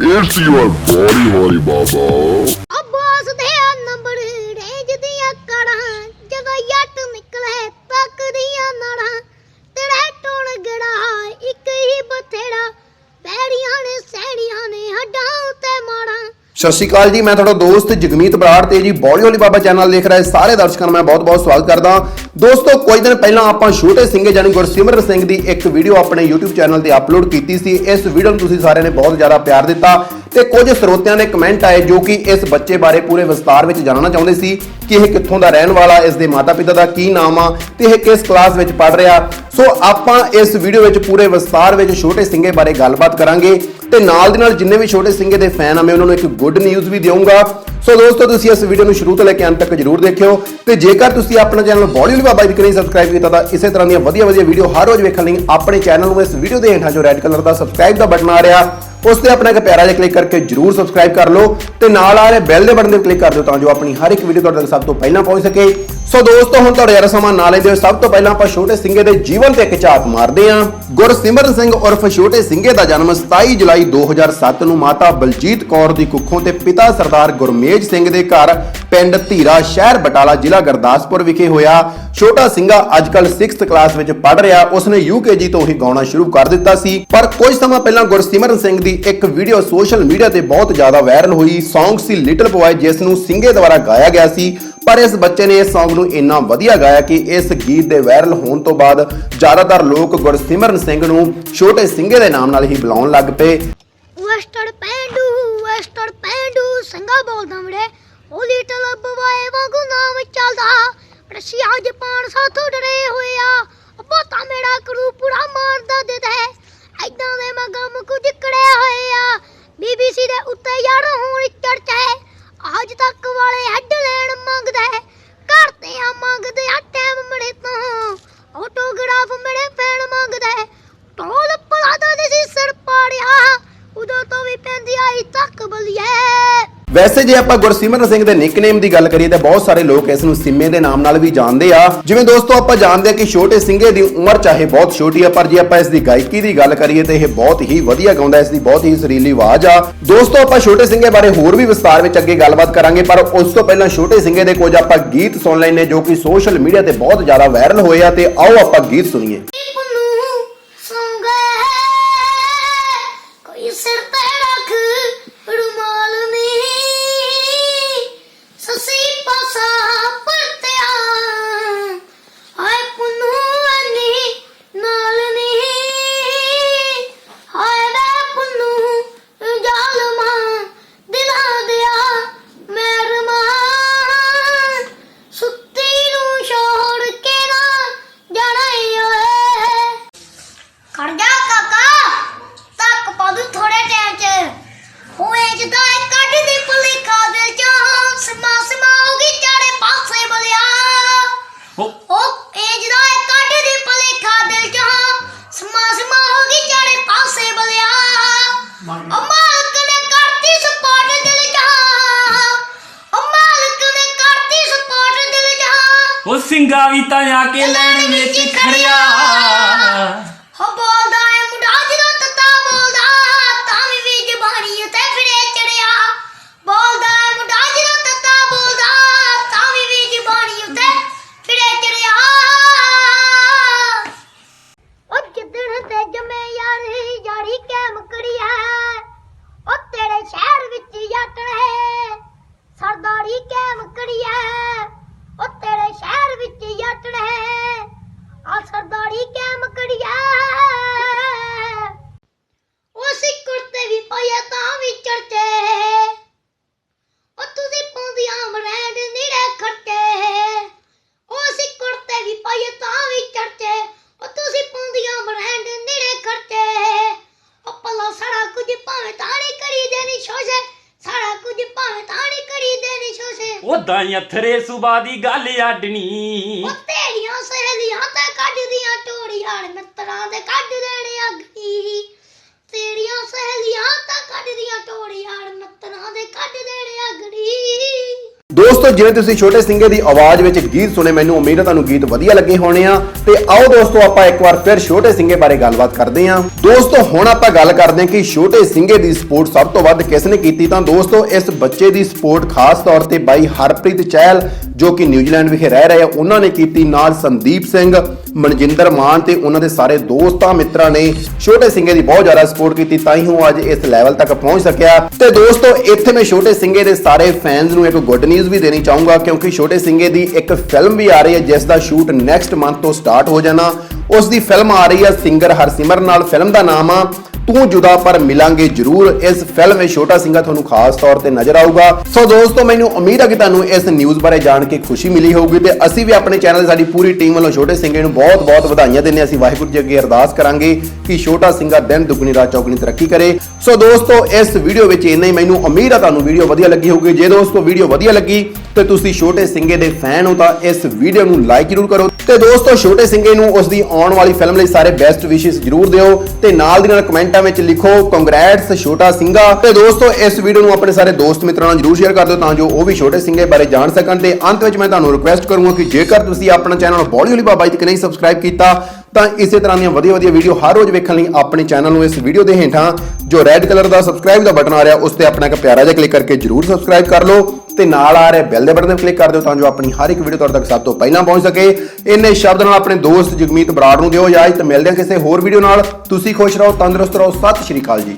It's your body, holy baba. Abbas ਦੇ number range ਦੀਆਂ ਕੜਾਂ ਜਦੋਂ ਯੱਟ ਨਿਕਲੇ ਤੱਕਦੀਆਂ ਨੜਾਂ ਤੇਰੇ ਟੋਣ ਗੜਾ ਇੱਕ ਹੀ ਬਥੇੜਾ ਬੈੜੀਆਂ ਨੇ ਸੈੜੀਆਂ ਨੇ ਹੱਡਾਂ ਉੱਤੇ ਮਾੜਾਂ ਸਤਿ ਸ਼੍ਰੀ ਅਕਾਲ ਜੀ ਮੈਂ ਤੁਹਾਡਾ ਦੋਸਤ ਜਗਮੀਤ ਬਰਾੜ ਤੇ ਜੀ ਬੋਲੀ ਵਾਲੀ ਬਾਬਾ ਚੈਨਲ ਦੇਖ ਰਹੇ ਸਾਰੇ ਦਰਸ਼ਕਾਂ ਨੂੰ ਮੈਂ ਬਹੁਤ-ਬਹੁਤ ਸਵਾਗਤ ਕਰਦਾ ਦੋਸਤੋ, ਕੁਝ ਦਿਨ ਪਹਿਲਾਂ ਆਪਾਂ ਛੋਟੇ ਸਿੰਘੇ ਜਾਨੀ ਗੁਰਸਿਮਰਨ ਸਿੰਘ ਦੀ ਇੱਕ ਵੀਡੀਓ ਆਪਣੇ YouTube ਚੈਨਲ ਤੇ ਅਪਲੋਡ ਕੀਤੀ ਸੀ। ਇਸ ਵੀਡੀਓ ਨੂੰ ਤੁਸੀਂ ਸਾਰਿਆਂ ਨੇ ਬਹੁਤ ਜ਼ਿਆਦਾ ਪਿਆਰ ਦਿੱਤਾ। ਤੇ ਕੁਝ ਸਰੋਤਿਆਂ ਦੇ ਕਮੈਂਟ ਆਏ ਜੋ ਕਿ ਇਸ ਬੱਚੇ ਬਾਰੇ ਪੂਰੇ ਵਿਸਤਾਰ ਵਿੱਚ ਜਾਣਨਾ ਚਾਹੁੰਦੇ ਸੀ ਕਿ ਇਹ ਕਿੱਥੋਂ ਦਾ ਰਹਿਣ ਵਾਲਾ, ਇਸ ਦੇ ਮਾਤਾ-ਪਿਤਾ ਦਾ ਕੀ ਨਾਮ ਆ ਤੇ ਇਹ ਕਿਸ ਕਲਾਸ ਵਿੱਚ ਪੜ੍ਹ ਰਿਹਾ। ਸੋ ਆਪਾਂ ਇਸ ਵੀਡੀਓ ਵਿੱਚ ਪੂਰੇ ਵਿਸਤਾਰ ਵਿੱਚ ਛੋਟੇ ਸਿੰਘੇ ਬਾਰੇ ਗੱਲਬਾਤ ਕਰਾਂਗੇ ਤੇ ਨਾਲ ਦੀ ਨਾਲ ਜਿੰਨੇ ਵੀ ਛੋਟੇ ਸਿੰਘੇ ਦੇ ਫੈਨ ਆ, ਮੈਂ ਉਹਨਾਂ ਨੂੰ ਇੱਕ ਗੁੱਡ ਨਿਊਜ਼ ਵੀ ਦੇਵਾਂਗਾ ਸੋ ਦੋਸਤੋ, ਤੁਸੀਂ ਇਸ ਵੀਡੀਓ ਨੂੰ ਸ਼ੁਰੂ ਤੋਂ ਲੈ ਕੇ ਅੰਤ ਤੱਕ ਜਰੂਰ ਦੇਖਿਓ ਤੇ ਜੇਕਰ ਤੁਸੀਂ ਆਪਣਾ ਚੈਨਲ ਬੋਲੀਵੁੱਡ ਬਾਬਾ ਜੀ ਨਹੀਂ ਸਬਸਕ੍ਰਾਈਬ ਕੀਤਾ ਤਾਂ ਇਸੇ ਤਰ੍ਹਾਂ ਦੀਆਂ ਵਧੀਆ ਵਧੀਆ ਵੀਡੀਓ ਹਰ ਰੋਜ਼ ਵੇਖਣ ਲਈ ਆਪਣੇ ਚੈਨਲ ਨੂੰ ਇਸ ਵੀਡੀਓ ਦੇ ਹੇਠਾਂ ਜੋ ਰੈੱਡ ਕਲਰ ਦਾ ਸਬਸਕ੍ਰਾਈਬ ਦਾ ਬਟਨ ਆ ਰਿਹਾ ਉਸ ਤੇ ਆਪਣਾ ਇੱਕ ਪਿਆਰਾ ਜਿਹਾ ਕਲਿੱਕ ਕਰਕੇ ਜਰੂਰ ਸਬਸਕ੍ਰਾਈਬ ਕਰ ਲਓ ਤੇ ਨਾਲ ਆ ਰਹੇ ਬੈਲ ਦੇ ਬਟਨ ਤੇ ਕਲਿੱਕ ਕਰ ਦਿਓ ਤਾਂ ਜੋ ਆਪਣੀ ਹਰ ਇੱਕ ਵੀਡੀਓ ਤੁਹਾਡੇ ਤੱਕ ਸਭ ਤੋਂ ਪਹਿਲਾਂ ਪਹੁੰਚ ਸਕੇ। ਸੋ ਦੋਸਤੋ, ਹੁਣ ਤੁਹਾਡੇ ਯਾਰ ਸਮਾਂ ਨਾਲ ਲੈਂਦੇ ਹੋਏ ਸਭ ਤੋਂ ਪਹਿਲਾਂ ਆਪਾਂ ਛੋਟੇ ਸਿੰਘੇ ਦੇ ਜੀਵਨ ਤੇ ਇੱਕ ਝਾਤ ਮਾਰਦੇ ਹਾਂ। ਗੁਰਸਿਮਰਨ ਸਿੰਘ ਉਰਫ ਛੋਟੇ ਸਿੰਘੇ ਦਾ ਜਨਮ 27 ਜੁਲਾਈ 2007 ਨੂੰ ਮਾਤਾ ਬਲਜੀਤ ਕੌਰ ਦੀ ਕੁੱਖੋਂ ਤੇ ਪਿਤਾ ਸਰਦਾਰ ਗੁਰਮੇਜ ਸਿੰਘ ਦੇ ਘਰ ਪਿੰਡ ਧੀਰਾ ਸ਼ਹਿਰ ਬਟਾਲਾ ਜ਼ਿਲ੍ਹਾ ਗੁਰਦਾਸਪੁਰ ਵਿਖੇ ਹੋਇਆ। ਛੋਟਾ ਸਿੰਘਾ ਅੱਜਕੱਲ 6th ਕਲਾਸ ਵਿੱਚ ਪੜ੍ਹ ਰਿਹਾ। ਉਸਨੇ ਯੂਕੇਜੀ ਤੋਂ ਹੀ ਗਾਉਣਾ ਸ਼ੁਰੂ ਕਰ ਦਿੱਤਾ ਸੀ। ਪਰ ਕੁਝ ਸਮਾਂ ਪਹਿਲਾਂ ਗੁਰਸਿਮਰਨ ਸਿੰਘ ਦੀ ਇੱਕ ਵੀਡੀਓ ਸੋਸ਼ਲ ਮੀਡੀਆ ਤੇ ਬਹੁਤ ਜ਼ਿਆਦਾ ਵਾਇਰਲ ਹੋਈ। ਸੌਂਗ ਸੀ ਲਿਟਲ ਬॉय ਜਿਸ ਨੂੰ ਸਿੰਘੇ ਦੁਆਰਾ ਗਾਇਆ ਗਿਆ ਸੀ। ਪਰ ਇਸ ਬੱਚੇ ਨੇ ਇਸ Song ਨੂੰ ਇੰਨਾ ਵਧੀਆ ਗਾਇਆ ਕਿ ਇਸ ਗੀਤ ਦੇ ਵਾਇਰਲ ਹੋਣ ਤੋਂ ਬਾਅਦ ਜ਼ਿਆਦਾਤਰ ਲੋਕ ਗੁਰਸਿਮਰਨ ਸਿੰਘ ਨੂੰ ਛੋਟੇ ਸਿੰਘੇ ਦੇ ਨਾਮ ਨਾਲ ਹੀ ਬੁਲਾਉਣ ਲੱਗ ਪਏ। ਵੈਸਟਰ ਪੈਂਡੂ ਵੈਸਟਰ ਪੈਂਡੂ ਸੰਗਾ ਬੋਲਦਾ ਮੜੇ ਉਹ ਲਿਟਲ ਬਵਾਏ ਵਾਂਗੂ ਨਾਮ ਚੱਲਦਾ ਰਸ਼ੀਆ ਜਪਾਨ ਸਾਥੋਂ ਡਰੇ ਹੋਏ ਆ। ਬਹੁਤਾ ਮੇਰਾ ਕਰੂ ਪੂਰਾ ਮਾਰਦਾ ਦਿੱਤਾ ਹੈ ਐਦਾਂ ਦੇ ਮੈਂ ਗਮ ਕੁਝ ਕੜਿਆ ਹੋਏ ਬੀਬੀਸੀ ਦੇ ਉੱਤੇ ਯਾਰ ਹੁਣ ਚਰਚਾ ਹੈ ਪੈਂਦੀ ਆਈ ਤੱਕ ਬਲੀਏ। ਵੈਸੇ ਜੇ ਆਪਾਂ ਗੁਰਸਿਮਰਨ ਸਿੰਘ ਦੇ ਨਿਕਨੇਮ ਦੀ ਗੱਲ ਕਰੀਏ, ਤਾਂ ਬਹੁਤ ਸਾਰੇ ਲੋਕ ਇਸ ਨੂੰ ਸਿੰਮੇ ਦੇ ਨਾਮ ਨਾਲ ਵੀ ਜਾਣਦੇ ਆ। ਜਿਵੇਂ ਦੋਸਤੋ, ਆਪਾਂ ਜਾਣਦੇ ਆ ਕਿ ਛੋਟੇ ਸਿੰਘੇ ਦੀ ਉਮਰ ਚਾਹੇ ਬਹੁਤ ਛੋਟੀ ਆ, ਪਰ ਜੇ ਆਪਾਂ ਇਸ ਦੀ ਗਾਇਕੀ ਦੀ ਗੱਲ ਕਰੀਏ, ਤਾਂ ਇਹ ਬਹੁਤ ਹੀ ਵਧੀਆ ਗਾਉਂਦਾ, ਇਸ ਦੀ ਬਹੁਤ ਹੀ ਸੁਰੀਲੀ ਆਵਾਜ਼ ਆ। ਦੋਸਤੋ, ਆਪਾਂ ਛੋਟੇ ਸਿੰਘੇ ਬਾਰੇ ਹੋਰ ਵੀ ਵਿਸਤਾਰ ਵਿੱਚ ਅੱਗੇ ਗੱਲਬਾਤ ਕਰਾਂਗੇ, ਪਰ ਉਸ ਤੋਂ ਪਹਿਲਾਂ ਛੋਟੇ ਸਿੰਘੇ ਦੇ ਕੁਝ ਆਪਾਂ ਗੀਤ ਸੁਣ ਲੈਣੇ ਜੋ ਕਿ ਸੋਸ਼ਲ ਮੀਡੀਆ ਤੇ ਬਹੁਤ ਜ਼ਿਆਦਾ ਵਾਇਰਲ ਹੋਏ ਆ, ਤੇ ਆਓ ਆਪਾਂ ਗੀਤ ਸੁਣੀਏ। ਮਾਲਕ ਨੇ ਕਰਤੀ ਸਪੋਰਟ ਦਿਲ ਚੋਂ। ਓ ਮਾਲਕ ਨੇ ਕਰਤੀ ਸਪੋਰਟ ਦਿਲ ਚੋਂ। ਉਹ ਸਿੰਘਾ ਵੀ ਤਾਂ ਆ ਕੇ ਲੈਣ ਵਿੱਚ ਖੜਿਆ ਹੋ ਸ਼ੋਸ਼ੇ ਸਾਰਾ ਕੁਝ ਭਾਵੇਂ ਤਾਣੀ ਕਰੀ ਦੇਣੀ ਸ਼ੋਸ਼ੇ। ਉਦਾਂ ਅਥਰੇ ਸੁਬਾ ਦੀ ਗੱਲ ਆਡਣੀ। ਉਹ ਤੇਰੀਆਂ ਸਹੇਲੀਆਂ ਤੇ ਕੱਢਦੀਆਂ ਟੋੜੀਆਂ ਮਿੱਤਰਾਂ ਦੇ ਕੱਢ ਦੇਣੇ ਅੱਗੀ ਤੇਰੀਆਂ ਸਹੇਲੀਆਂ ਤਾਂ ਕੱਢਦੀਆਂ ਟੋੜੀਆਂ ਮਿੱਤਰਾਂ ਦੇ ਕੱਢ ਦੇਣੇ ਅਗੜੀ ਦੋਸਤੋ, ਜਿਵੇਂ ਤੁਸੀਂ ਛੋਟੇ ਸਿੰਘੇ ਦੀ ਆਵਾਜ਼ ਵਿੱਚ ਗੀਤ ਸੁਣੇ, ਮੈਨੂੰ ਉਮੀਦ ਹੈ ਤੁਹਾਨੂੰ ਗੀਤ ਵਧੀਆ ਲੱਗੇ ਹੋਣੇ ਆ। ਤੇ ਆਓ ਦੋਸਤੋ, ਆਪਾਂ ਇੱਕ ਵਾਰ ਫਿਰ ਛੋਟੇ ਸਿੰਘੇ ਬਾਰੇ ਗੱਲਬਾਤ ਕਰਦੇ ਹਾਂ। ਦੋਸਤੋ, ਹੁਣ ਆਪਾਂ ਗੱਲ ਕਰਦੇ ਹਾਂ ਕਿ ਛੋਟੇ ਸਿੰਘੇ ਦੀ ਸਪੋਰਟ ਸਭ ਤੋਂ ਵੱਧ ਕਿਸ ਨੇ ਕੀਤੀ? ਤਾਂ ਦੋਸਤੋ, ਇਸ ਬੱਚੇ ਦੀ ਸਪੋਰਟ ਖਾਸ ਤੌਰ ਤੇ ਬਾਈ ਹਰਪ੍ਰੀਤ ਚਹਿਲ, ਜੋ ਕਿ ਨਿਊਜ਼ੀਲੈਂਡ ਵਿਖੇ ਰਹਿ ਰਹੇ ਆ। ਉਹਨਾਂ ਨੇ ਕੀਤੀ ਨਾਲ ਸੰਦੀਪ ਸਿੰਘ, ਮਨਜਿੰਦਰ ਮਾਨ ਤੇ ਉਹਨਾਂ ਦੇ ਸਾਰੇ ਦੋਸਤਾਂ, ਮਿੱਤਰਾਂ ਨੇ ਛੋਟੇ ਸਿੰਘੇ ਦੀ ਬਹੁਤ ਜ਼ਿਆਦਾ ਸਪੋਰਟ ਕੀਤੀ, ਤਾਂ ਹੀ ਉਹ ਅੱਜ ਇਸ ਲੈਵਲ ਤੱਕ ਪਹੁੰਚ ਸਕਿਆ। ਤੇ ਦੋਸਤੋ, ਇੱਥੇ ਮੈਂ ਛੋਟੇ ਸਿੰਘੇ ਦੇ ਸਾਰੇ ਫੈਨਸ ਨੂੰ ਇੱਕ ਗੁੱਡ ਨਿਊਜ਼ ਵੀ ਦੇਣੀ ਚਾਹੂੰਗਾ, ਕਿਉਂਕਿ ਛੋਟੇ ਸਿੰਘੇ ਦੀ ਇੱਕ ਫਿਲਮ ਵੀ ਆ ਰਹੀ ਹੈ ਜਿਸ ਦਾ ਸ਼ੂਟ ਨੈਕਸਟ ਮੰਥ ਤੋਂ ਸਟਾਰਟ ਹੋ ਜਾਣਾ। ਉਸ ਦੀ ਫਿਲਮ ਆ ਰਹੀ ਹੈ ਸਿੰਗਰ ਹਰਸਿਮਰ ਨਾਲ। ਫਿਲਮ ਦਾ ਨਾਮ ਆ ਤੂੰ ਜੁਦਾ, ਪਰ ਮਿਲਾਂਗੇ ਜ਼ਰੂਰ। ਇਸ ਫਿਲਮ ਵਿੱਚ ਛੋਟਾ ਸਿੰਘਾ ਤੁਹਾਨੂੰ ਖਾਸ ਤੌਰ ਤੇ ਨਜ਼ਰ ਆਊਗਾ। ਸੋ ਦੋਸਤੋ, ਮੈਨੂੰ ਉਮੀਦ ਹੈ ਕਿ ਤੁਹਾਨੂੰ ਇਸ ਨਿਊਜ਼ ਬਾਰੇ ਜਾਣ ਕੇ ਖੁਸ਼ੀ ਮਿਲੀ ਹੋਊਗੀ ਤੇ ਅਸੀਂ ਵੀ ਆਪਣੇ ਚੈਨਲ ਸਾਡੀ ਪੂਰੀ ਟੀਮ ਵੱਲੋਂ ਛੋਟੇ ਸਿੰਘੇ ਨੂੰ ਬਹੁਤ-ਬਹੁਤ ਵਧਾਈਆਂ ਦਿੰਦੇ ਹਾਂ। ਅਸੀਂ ਵਾਹਿਗੁਰੂ ਜੀ ਅੱਗੇ ਅਰਦਾਸ ਕਰਾਂਗੇ ਕਿ ਛੋਟਾ ਸਿੰਘਾ ਦਿਨ ਦੁਗਣੀ, ਰਾਤ ਚੌਗਣੀ ਤਰੱਕੀ ਕਰੇ। ਸੋ ਦੋਸਤੋ, ਇਸ ਵੀਡੀਓ ਵਿੱਚ ਇੰਨਾ ਹੀ। ਮੈਨੂੰ ਉਮੀਦ ਹੈ ਤੁਹਾਨੂੰ ਵੀਡੀਓ ਵਧੀਆ ਲੱਗੀ ਹੋਊਗੀ। ਜੇ ਦੋਸਤੋ ਵੀਡੀਓ ਵਧੀਆ ਲੱਗੀ ਤੇ ਤੁਸੀਂ ਛੋਟੇ ਸਿੰਘੇ ਦੇ ਫੈਨ ਹੋ ਤਾਂ ਇਸ ਵੀਡੀਓ ਨੂੰ ਲਾਈਕ ਜ਼ਰੂਰ ਕਰੋ ਤੇ ਦੋਸਤੋ, ਛੋਟੇ ਸਿੰਘੇ ਨੂੰ ਉਸ ਦੀ ਆਉਣ ਵਾਲੀ ਫਿਲਮ ਲਈ ਸਾਰੇ ਬੈਸਟ ਵਿਸ਼ੇਸ ਜ਼ਰੂਰ ਦਿਓ ਤੇ ਨਾਲ ਦੀ ਨਾਲ ਕਮੈਂਟਾਂ ਵਿੱਚ ਲਿਖੋ ਕੰਗ੍ਰੈਟਸ ਛੋਟਾ ਸਿੰਘਾ ਤੇ ਦੋਸਤੋ, ਇਸ ਵੀਡੀਓ ਨੂੰ ਆਪਣੇ ਸਾਰੇ ਦੋਸਤ ਮਿੱਤਰਾਂ ਨਾਲ ਜ਼ਰੂਰ ਸ਼ੇਅਰ ਕਰ ਦਿਓ ਤਾਂ ਜੋ ਉਹ ਵੀ ਛੋਟੇ ਸਿੰਘੇ ਬਾਰੇ ਜਾਣ ਸਕਣ ਤੇ ਅੰਤ ਵਿੱਚ ਮੈਂ ਤੁਹਾਨੂੰ ਰਿਕੁਐਸਟ ਕਰੂੰਗਾ ਕਿ ਜੇਕਰ ਤੁਸੀਂ ਆਪਣਾ ਚੈਨਲ ਬੋਲੀ ਹੋਲੀ ਬਾਬਾ ਜੀ ਤੱਕ ਨਹੀਂ ਸਬਸਕ੍ਰਾਈਬ ਕੀਤਾ, ਤਾਂ ਇਸੇ ਤਰ੍ਹਾਂ ਦੀਆਂ ਵਧੀਆ ਵਧੀਆ ਵੀਡੀਓ ਹਰ ਰੋਜ਼ ਵੇਖਣ ਲਈ ਆਪਣੇ ਚੈਨਲ ਨੂੰ ਇਸ ਵੀਡੀਓ ਦੇ ਹੇਠਾਂ ਜੋ ਰੈੱਡ ਕਲਰ ਦਾ ਸਬਸਕ੍ਰਾਈਬ ਦਾ ਬਟਨ ਆ ਰਿਹਾ, ਉਸ ਤੇ ਆਪਣਾ ਇੱਕ ਪਿਆਰਾ ਜਿਹਾ ਕਲਿੱਕ ਕਰਕੇ ਜਰੂਰ ਸਬਸਕ੍ਰਾਈਬ ਕਰ ਲਓ। ਤੇ ਨਾਲ ਆ ਰਿਹਾ ਬੈਲ ਦੇ ਬਟਨ ਤੇ ਕਲਿੱਕ ਕਰ ਦਿਓ ਤਾਂ ਜੋ ਆਪਣੀ ਹਰ ਇੱਕ ਵੀਡੀਓ ਤੁਹਾਡੇ ਤੱਕ ਸਭ ਤੋਂ ਪਹਿਲਾਂ ਪਹੁੰਚ ਸਕੇ। ਇੰਨੇ ਸ਼ਬਦ ਨਾਲ ਆਪਣੇ ਦੋਸਤ ਜਗਮੀਤ ਬਰਾੜ ਨੂੰ ਦਿਓ ਇਜਾਜ਼ਤ। ਮਿਲਦੇ ਹਾਂ ਕਿਸੇ ਹੋਰ ਵੀਡੀਓ ਨਾਲ। ਤੁਸੀਂ ਖੁਸ਼ ਰਹੋ, ਤੰਦਰੁਸਤ ਰਹੋ। ਸਤਿ ਸ਼੍ਰੀ ਅਕਾਲ ਜੀ।